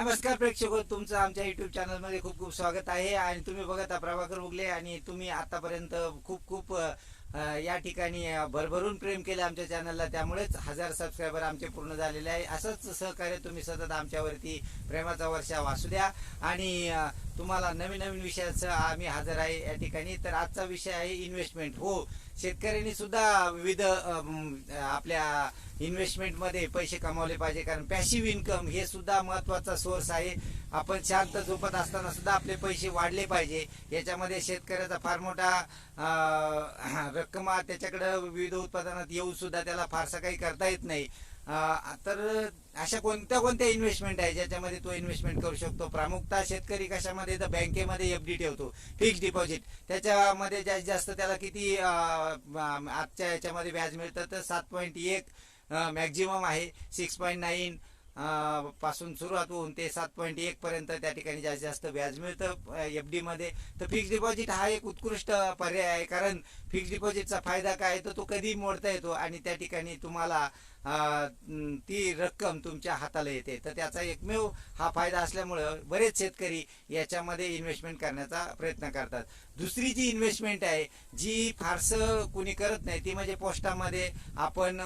नमस्कार प्रेक्षक तुमचं आमच्या युट्यूब चॅनलमध्ये खूप खूप स्वागत आहे आणि तुम्ही बघत प्रभाकर उगले आणि तुम्ही आतापर्यंत खूप खूप या ठिकाणी भरभरून प्रेम केले आमच्या चॅनलला त्यामुळेच हजार सबस्क्रायबर आमचे पूर्ण झालेले आहे. असंच सहकार्य तुम्ही सतत आमच्यावरती प्रेमाचा वर्षा वासू द्या. आणि तुम्हाला नवीन नवीन विषयाचं आम्ही हजर आहे या ठिकाणी. तर आजचा विषय आहे इन्व्हेस्टमेंट हो शेतकऱ्यांनी सुद्धा विविध आपल्या इन्व्हेस्टमेंटमध्ये पैसे कमावले पाहिजे. कारण पॅसिव्ह इन्कम हे सुद्धा महत्त्वाचा सोर्स आहे. आपण शांत झोपत असताना सुद्धा आपले पैसे वाढले पाहिजे. याच्यामध्ये शेतकऱ्याचा फार मोठा अं, रक्कम त्याच्याकडे विविध उत्पादनात येऊन सुद्धा त्याला फारसा काही करता येत नाही. तर अशा कोणत्या कोणत्या इन्व्हेस्टमेंट आहे ज्याच्यामध्ये तो इन्व्हेस्टमेंट करू शकतो? प्रामुख्यतः शेतकरी कशामध्ये? तर बँकेमध्ये एफ डी ठेवतो. फिक्स डिपॉझिट त्याच्यामध्ये जास्तीत जास्त त्याला किती आजच्या याच्यामध्ये व्याज मिळतं? तर सात पॉईंट एक मॅक्झिमम आहे. सिक्स पॉईंट नाईन पासून सुरुवात होऊन ते सात पॉईंट एक पर्यंत त्या ठिकाणी जास्तीत जास्त व्याज मिळतं एफडी मध्ये तर फिक्स डिपॉझिट हा एक उत्कृष्ट पर्याय आहे. कारण फिक्स डिपॉझिटचा फायदा काय तर तो कधी मोडता येतो? आणि त्या ठिकाणी तुम्हाला ती रक्कम तुमच्या हाताला येते. तर त्याचा एकमेव हा फायदा असल्यामुळं बरेच शेतकरी याच्यामध्ये इन्व्हेस्टमेंट करण्याचा प्रयत्न करतात. दुसरी जी इन्व्हेस्टमेंट आहे जी फारसं कुणी करत नाही ती म्हणजे पोस्टामध्ये आपण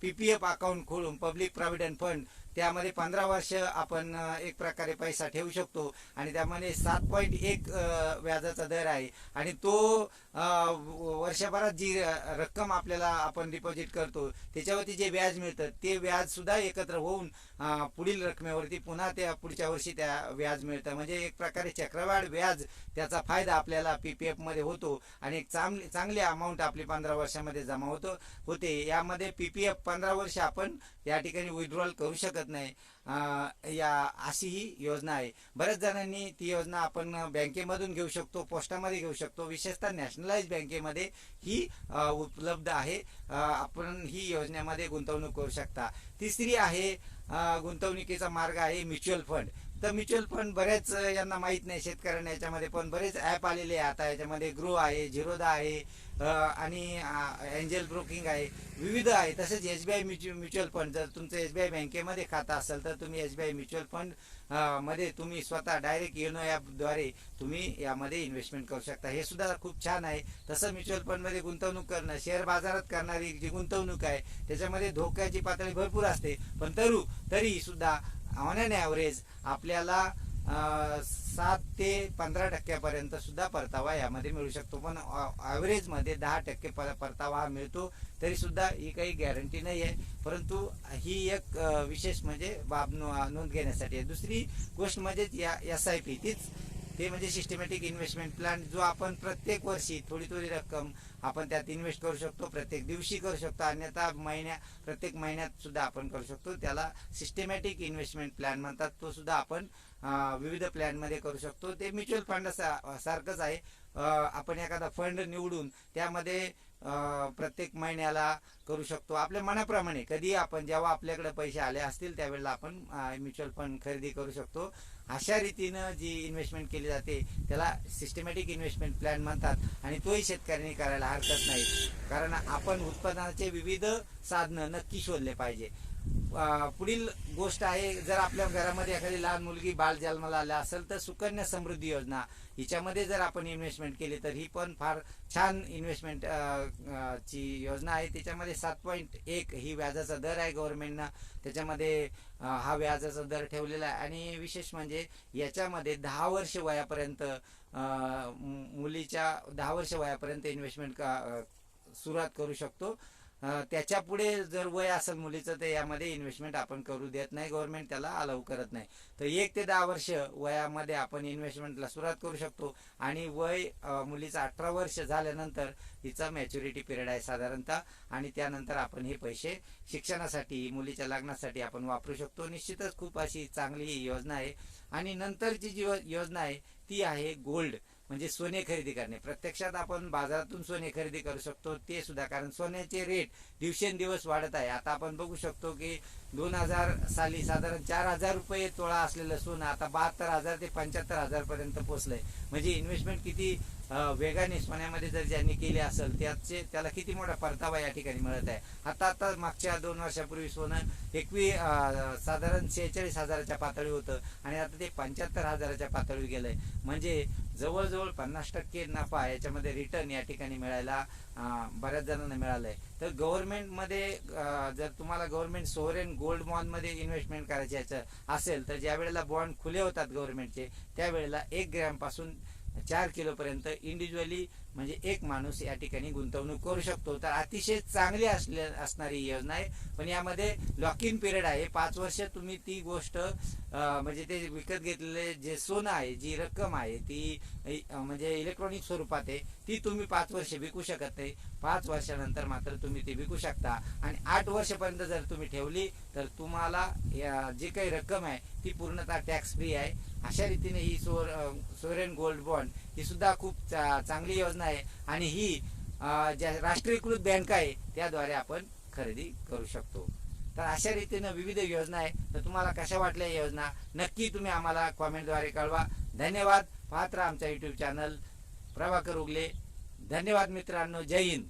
पी पी एफ अकाउंट खोलून पब्लिक प्रॉव्हिडंट फंड त्यामध्ये पंधरा वर्ष आपण एक प्रकारे पैसा ठेवू शकतो. आणि त्यामध्ये सात पॉईंट एक व्याजाचा दर आहे. आणि तो वर्षभरात जी रक्कम आपल्याला आपण डिपॉझिट करतो त्याच्यावरती जे व्याज मिळतं. ते व्याज सुद्धा एकत्र होऊन पुढील रकमेवरती पुन्हा त्या पुढच्या वर्षी त्या व्याज मिळतं. म्हणजे एक प्रकारे चक्रवाढ व्याज त्याचा फायदा आपल्याला पी पी एफमध्ये होतो आणि एक चांगली चांगली अमाऊंट आपली पंधरा वर्षामध्ये जमा होतो होते. यामध्ये पीपीएफ पंधरा वर्ष आपण या ठिकाणी विड्रॉल करू शकत नाही. या अशी ही योजना आहे. बऱ्याच जणांनी ती योजना आपण बँकेमधून घेऊ शकतो पोस्टामध्ये घेऊ शकतो. विशेषतः नॅशनलाइज बँकेमध्ये ही उपलब्ध आहे. आपण ही योजनेमध्ये गुंतवणूक करू शकता. तिसरी आहे गुंतवणुकीचा मार्ग आहे म्युच्युअल फंड. तर म्युच्युअल फंड बरेच यांना माहीत नाही शेतकऱ्यांना याच्यामध्ये पण बरेच ॲप आलेले आहे आता याच्यामध्ये ग्रो आहे झिरोदा आहे आणि एंजल ब्रोकिंग आहे विविध आहे. तसेच S B I mutual fund. जर तुमचं एस बी आय बँकेमध्ये खातं असेल तर तुम्ही एस बी आय म्युच्युअल फंडमध्ये तुम्ही स्वतः डायरेक्ट योनो ॲपद्वारे तुम्ही यामध्ये इन्व्हेस्टमेंट करू शकता. हे सुद्धा खूप छान आहे. तसं म्युच्युअल फंडमध्ये गुंतवणूक करणं शेअर बाजारात करणारी जी गुंतवणूक आहे त्याच्यामध्ये धोक्याची पातळी भरपूर असते. पण तरू तरी सुद्धा ऑन अन ॲव्हरेज आपल्याला सात ते पंधरा टक्क्यापर्यंत सुद्धा परतावा यामध्ये मिळू शकतो. पण ॲव्हरेजमध्ये दहा टक्के पर- परतावा हा मिळतो तरी सुद्धा ही काही गॅरंटी नाही आहे. परंतु ही एक विशेष म्हणजे बाब नो- नोंद घेण्यासाठी आहे. दुसरी गोष्ट म्हणजे या एस आय पी तीच. ते म्हणजे सिस्टमॅटिक इन्व्हेस्टमेंट प्लॅन जो आपण प्रत्येक वर्षी थोडी थोडी रक्कम आपण त्यात इन्व्हेस्ट करू शकतो प्रत्येक दिवशी करू शकतो अन्यथा महिन्या प्रत्येक महिन्यात सुद्धा आपण करू शकतो. त्याला सिस्टमॅटिक इन्व्हेस्टमेंट प्लॅन म्हणतात. तो सुद्धा आपण विविध प्लॅनमध्ये करू शकतो. ते म्युच्युअल फंड सारखंच आहे. आपण एखादा फंड निवडून त्यामध्ये प्रत्येक महिन्याला करू शकतो. आपल्या मनाप्रमाणे कधी आपण जेव्हा आपल्याकडे पैसे आले असतील त्यावेळेला आपण म्युच्युअल फंड खरेदी करू शकतो. अशा रीतीनं जी इन्व्हेस्टमेंट केली जाते त्याला सिस्टमॅटिक इन्व्हेस्टमेंट प्लॅन म्हणतात आणि तोही शेतकऱ्यांनी करायला हरकत नाही. कारण आपण उत्पादनाचे विविध साधनं नक्की शोधले पाहिजे. पुढील गोष्ट आहे जर आपल्या घरामध्ये एखादी लहान मुलगी बाल जन्माला आला असेल तर सुकन्या समृद्धी योजना. हिच्यामध्ये जर आपण इन्व्हेस्टमेंट केली तर ही पण फार छान इन्व्हेस्टमेंट ची योजना आहे. त्याच्यामध्ये सात पॉईंट एक ही व्याजाचा दर आहे गव्हर्नमेंटनं त्याच्यामध्ये हा व्याजाचा दर ठेवलेला आहे. आणि विशेष म्हणजे याच्यामध्ये दहा वर्ष वयापर्यंत मुलीच्या दहा वर्ष वयापर्यंत इन्व्हेस्टमेंट सुरुवात करू शकतो. त्याच्या पुढे जर वय असेल मुलीचं तर यामध्ये इन्व्हेस्टमेंट आपण करू देत नाही. गव्हर्नमेंट त्याला अलाव करत नाही. तर एक ते दहा वर्ष वयामध्ये आपण इन्व्हेस्टमेंटला सुरुवात करू शकतो. आणि वय मुलीचं अठरा वर्ष झाल्यानंतर तिचा मॅच्युरिटी पिरियड आहे साधारणतः. आणि त्यानंतर आपण हे पैसे शिक्षणासाठी मुलीच्या लग्नासाठी आपण वापरू शकतो. निश्चितच खूप अशी चांगली ही योजना आहे. आणि नंतरची जी योजना आहे ती आहे गोल्ड. म्हणजे सोने खरेदी करणे. प्रत्यक्षात आपण बाजारातून सोने खरेदी करू शकतो ते सुद्धा. कारण सोन्याचे रेट दिवसेंदिवस वाढत आहे. आता आपण बघू शकतो की दोन हजार साली साधारण चार हजार रुपये तोळा असलेलं सोनं आता बहात्तर हजार ते पंच्याहत्तर हजार पर्यंत पोहोचलंय म्हणजे इन्व्हेस्टमेंट किती वेगाने सोन्यामध्ये जर ज्यांनी केली असेल त्याचे त्याला किती मोठा परतावा या ठिकाणी मिळत आहे. आता आता मागच्या दोन वर्षापूर्वी सोनं एकवी साधारण शेहेचाळीस हजाराच्या पातळी होतं आणि आता ते पंच्याहत्तर हजाराच्या पातळीवर गेलंय. म्हणजे जवळजवळ पन्नास टक्के नफा याच्यामध्ये रिटर्न या ठिकाणी मिळायला बऱ्याच जणांना मिळालंय. तर गव्हर्नमेंटमध्ये जर तुम्हाला गव्हर्नमेंट सोवरेन गोल्ड बॉन्डमध्ये इन्व्हेस्टमेंट करायची याचं असेल तर ज्या वेळेला बॉन्ड खुले होतात गव्हर्नमेंटचे त्यावेळेला एक ग्रॅमपासून चार किलो पर्यंत इंडिव्हिज्युअली म्हणजे एक माणूस या ठिकाणी गुंतवणूक करू शकतो. तर अतिशय चांगली असले असणारी योजना आहे. पण यामध्ये लॉक इन पिरियड आहे. पाच वर्ष तुम्ही ती गोष्ट म्हणजे ते विकत घेतलेले जे सोनं आहे जी रक्कम आहे ती म्हणजे इलेक्ट्रॉनिक स्वरूपात आहे ती तुम्ही पाच वर्ष विकू शकत नाही. पाच वर्षानंतर मात्र तुम्ही ती विकू शकता. आणि आठ वर्षापर्यंत जर तुम्ही ठेवली तर तुम्हाला या जी काही रक्कम आहे ती पूर्णतः टॅक्स फ्री आहे. अशा रीतीने ही सोर सोरेन गोल्ड बॉन्ड ही सुद्धा खूप चा- चांगली योजना आहे. आणि ही ज्या राष्ट्रीयकृत बँक आहे त्याद्वारे आपण खरेदी करू शकतो. तर अशा रीतीनं विविध योजना आहे. तर तुम्हाला कशा वाटल्या योजना? नक्की तुम्ही आम्हाला कॉमेंटद्वारे कळवा. धन्यवाद. पाहत राहा आमचा युट्यूब चॅनल प्रभाकर उगले. धन्यवाद मित्रांनो. जय हिंद.